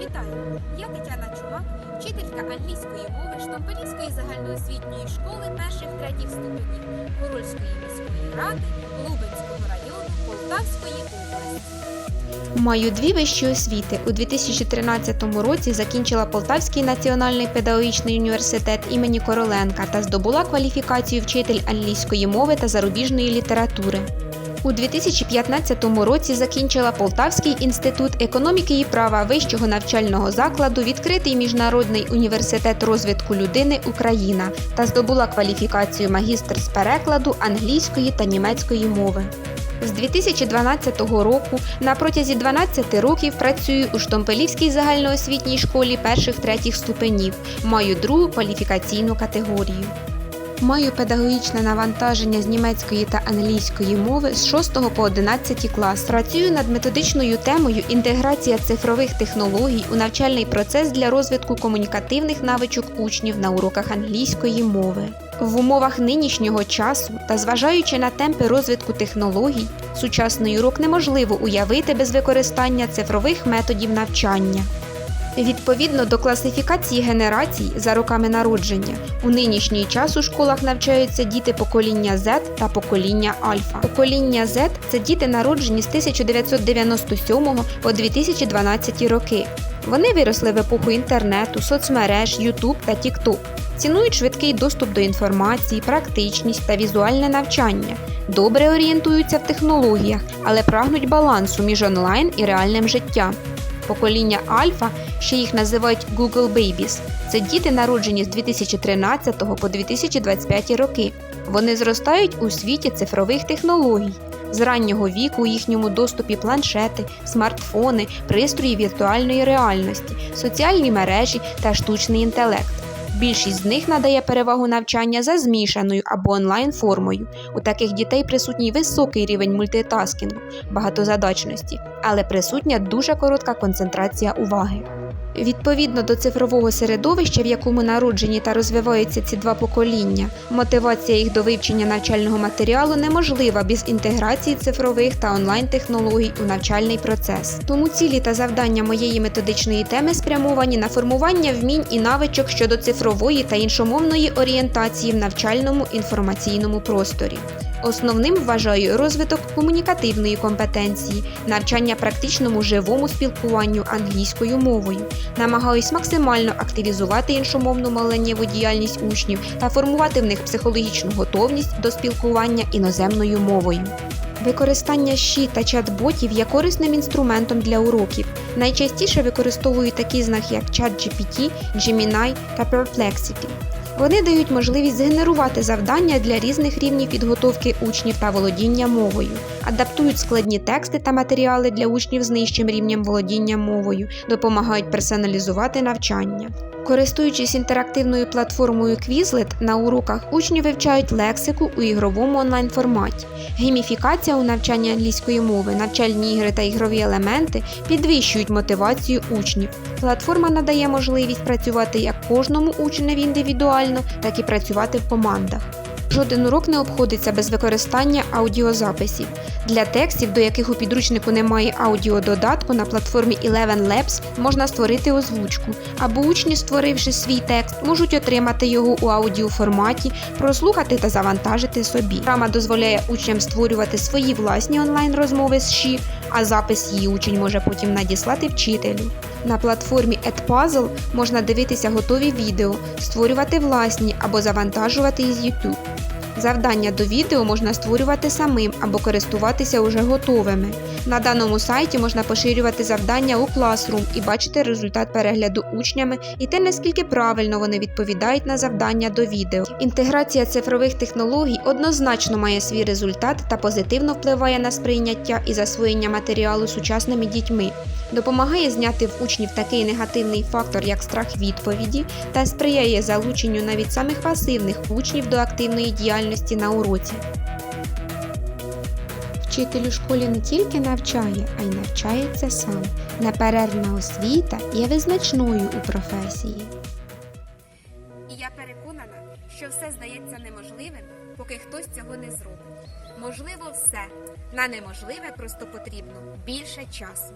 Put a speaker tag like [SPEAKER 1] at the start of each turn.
[SPEAKER 1] Вітаю! Я Тетяна Чумак, вчителька англійської мови Штомпелівської загальноосвітньої школи перших третіх ступенів Горольської міської ради Лубенського району Полтавської області.
[SPEAKER 2] Маю дві вищі освіти. У 2013 році закінчила Полтавський національний педагогічний університет імені Короленка та здобула кваліфікацію вчитель англійської мови та зарубіжної літератури. У 2015 році закінчила Полтавський інститут економіки і права вищого навчального закладу Відкритий міжнародний університет розвитку людини Україна та здобула кваліфікацію магістр з перекладу англійської та німецької мови. З 2012 року на протязі 12 років працюю у Штомпелівській загальноосвітній школі перших третіх ступенів. Маю другу кваліфікаційну категорію. Маю педагогічне навантаження з німецької та англійської мови з 6 по 11 клас. Працюю над методичною темою інтеграція цифрових технологій у навчальний процес для розвитку комунікативних навичок учнів на уроках англійської мови. В умовах нинішнього часу та зважаючи на темпи розвитку технологій, сучасний урок неможливо уявити без використання цифрових методів навчання. Відповідно до класифікації генерацій за роками народження, у нинішній час у школах навчаються діти покоління Z та покоління Альфа. Покоління Z – це діти народжені з 1997 по 2012 роки. Вони виросли в епоху інтернету, соцмереж, YouTube та TikTok. Цінують швидкий доступ до інформації, практичність та візуальне навчання. Добре орієнтуються в технологіях, але прагнуть балансу між онлайн і реальним життям. Покоління Альфа, ще їх називають Google Babies, це діти, народжені з 2013 по 2025 роки. Вони зростають у світі цифрових технологій. З раннього віку у їхньому доступі планшети, смартфони, пристрої віртуальної реальності, соціальні мережі та штучний інтелект. Більшість з них надає перевагу навчання за змішаною або онлайн формою. У таких дітей присутній високий рівень мультитаскінгу, багатозадачності, але присутня дуже коротка концентрація уваги. Відповідно до цифрового середовища, в якому народжені та розвиваються ці два покоління, мотивація їх до вивчення навчального матеріалу неможлива без інтеграції цифрових та онлайн-технологій у навчальний процес. Тому цілі та завдання моєї методичної теми спрямовані на формування вмінь і навичок щодо цифрової та іншомовної орієнтації в навчальному інформаційному просторі. Основним вважаю розвиток комунікативної компетенції, навчання практичному живому спілкуванню англійською мовою. Намагаюсь максимально активізувати іншомовну мовленнєву діяльність учнів та формувати в них психологічну готовність до спілкування іноземною мовою. Використання щі та чат-ботів є корисним інструментом для уроків. Найчастіше використовую такі знаки, як ChatGPT, Gemini та Perplexity. Вони дають можливість згенерувати завдання для різних рівнів підготовки учнів та володіння мовою, адаптують складні тексти та матеріали для учнів з нижчим рівнем володіння мовою, допомагають персоналізувати навчання. Користуючись інтерактивною платформою Quizlet, на уроках учні вивчають лексику у ігровому онлайн форматі. Гейміфікація у навчанні англійської мови, навчальні ігри та ігрові елементи підвищують мотивацію учнів. Платформа надає можливість працювати як кожному учневі індивідуально, так і працювати в командах. Жоден урок не обходиться без використання аудіозаписів. Для текстів, до яких у підручнику немає аудіододатку, на платформі Eleven Labs можна створити озвучку, або учні, створивши свій текст, можуть отримати його у аудіоформаті, прослухати та завантажити собі. Програма дозволяє учням створювати свої власні онлайн-розмови з ШІ, а запис її учень може потім надіслати вчителю. На платформі EdPuzzle можна дивитися готові відео, створювати власні або завантажувати із YouTube. Завдання до відео можна створювати самим або користуватися уже готовими. На даному сайті можна поширювати завдання у Classroom і бачити результат перегляду учнями і те, наскільки правильно вони відповідають на завдання до відео. Інтеграція цифрових технологій однозначно має свій результат та позитивно впливає на сприйняття і засвоєння матеріалу сучасними дітьми. Допомагає зняти в учнів такий негативний фактор, як страх відповіді, та сприяє залученню навіть самих пасивних учнів до активної діяльності на уроці. Вчитель у школі не тільки навчає, а й навчається сам. Неперервна освіта є визначною у професії.
[SPEAKER 1] І я переконана, що все здається неможливим, поки хтось цього не зробить. Можливо, все. На неможливе просто потрібно більше часу.